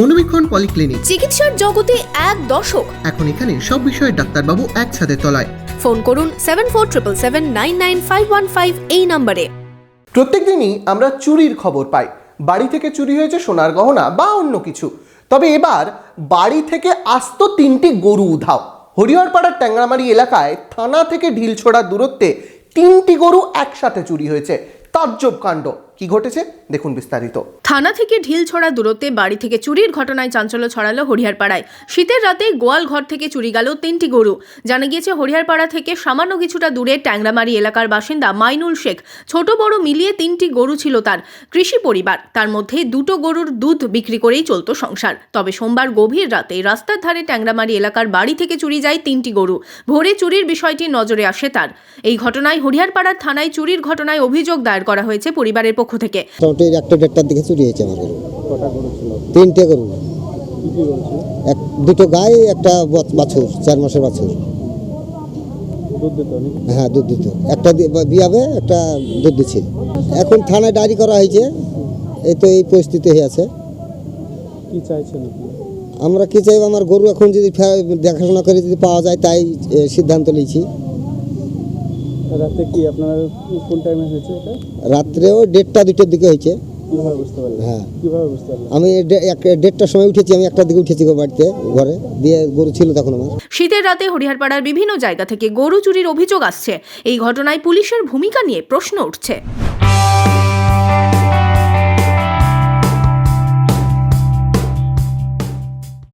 মনোবীক্ষণ polyclinic. চিকিৎসার জগতে এক দশক এখন এখানে সব বিষয়ে ডাক্তারবাবু একসাথে তলায়। ফোন করুন seven four triple seven nine nine five one five এই নম্বরে। প্রত্যেক দিনই আমরা চুরির খবর পাই। বাড়ি থেকে চুরি হয়েছে সোনার গহনা বা অন্য কিছু। তবে এবার বাড়ি থেকে আসতো তিনটি গরু উধাও। হরিহরপাড়ার ট্যাংরামারি এলাকায় থানা থেকে ঢিলছোড়ার দূরত্বে তিনটি গরু একসাথে চুরি হয়েছে। তাজ্জব কাণ্ড। কি ঘটেছে? দেখুন বিস্তারিত। থানা থেকে ঢিল ছড়া দূরত্বে বাড়ি থেকে চুরির ঘটনায় চাঞ্চল্য ছড়ালো হরিহারপাড়ায়। শীতের রাতে গোয়াল ঘর থেকে চুরি গেল তিনটি গরু। জানা গিয়েছে, হরিহারপাড়া থেকে সামান্য কিছুটা দূরে ট্যাংরামারি এলাকার বাসিন্দা মাইনুল শেখ, ছোট বড় মিলিয়ে তিনটি গরু ছিল তার। কৃষি পরিবার, তার মধ্যে দুটো গরুর দুধ বিক্রি করেই চলতো সংসার। তবে সোমবার গভীর রাতে রাস্তার ধারে ট্যাংরামারি এলাকার বাড়ি থেকে চুরি যায় তিনটি গরু। ভোরে চুরির বিষয়টি নজরে আসে তার। এই ঘটনায় হরিহারপাড়ার থানায় চুরির ঘটনায় অভিযোগ দায়ের করা হয়েছে পরিবারের পক্ষ থেকে। মোটামুটি একটা দেড়টার দিকে চুরি হয়েছে আমার তিনটে গরু। এক দুটো গাই একটা বাছুর চার মাসের বাছুর। হ্যাঁ দুধ দিত। একটা বিয়াবে একটা দুধ দিচ্ছে এখন থানায় ডায়েরি করা হয়েছে। এই তো এই পরিস্থিতি হয়ে আছে। কি চাইছেন আপনি? আমরা কি চাইব? আমার গরু এখন যদি দেখাশোনা করে যদি পাওয়া যায় তাই সিদ্ধান্ত নিয়েছি। রাতে কি আপনার কোন টাইমে হয়েছে এটা? রাত্রেও দেড়টা দুটোর দিকে হয়েছে। কীভাবে বুঝতে পারলেন? হ্যাঁ। কীভাবে বুঝতে পারলেন? আমি এক- দেড়টার সময় উঠেছি আমি একটার দিকে উঠেছি গো বাড়িতে ঘরে। দিয়ে গরু ছিল তখন আমার। শীতের রাতে হরিহারপাড়ার বিভিন্ন জায়গা থেকে গরু চুরির অভিযোগ আসছে। এই ঘটনায় পুলিশের ভূমিকা নিয়ে প্রশ্ন উঠছে।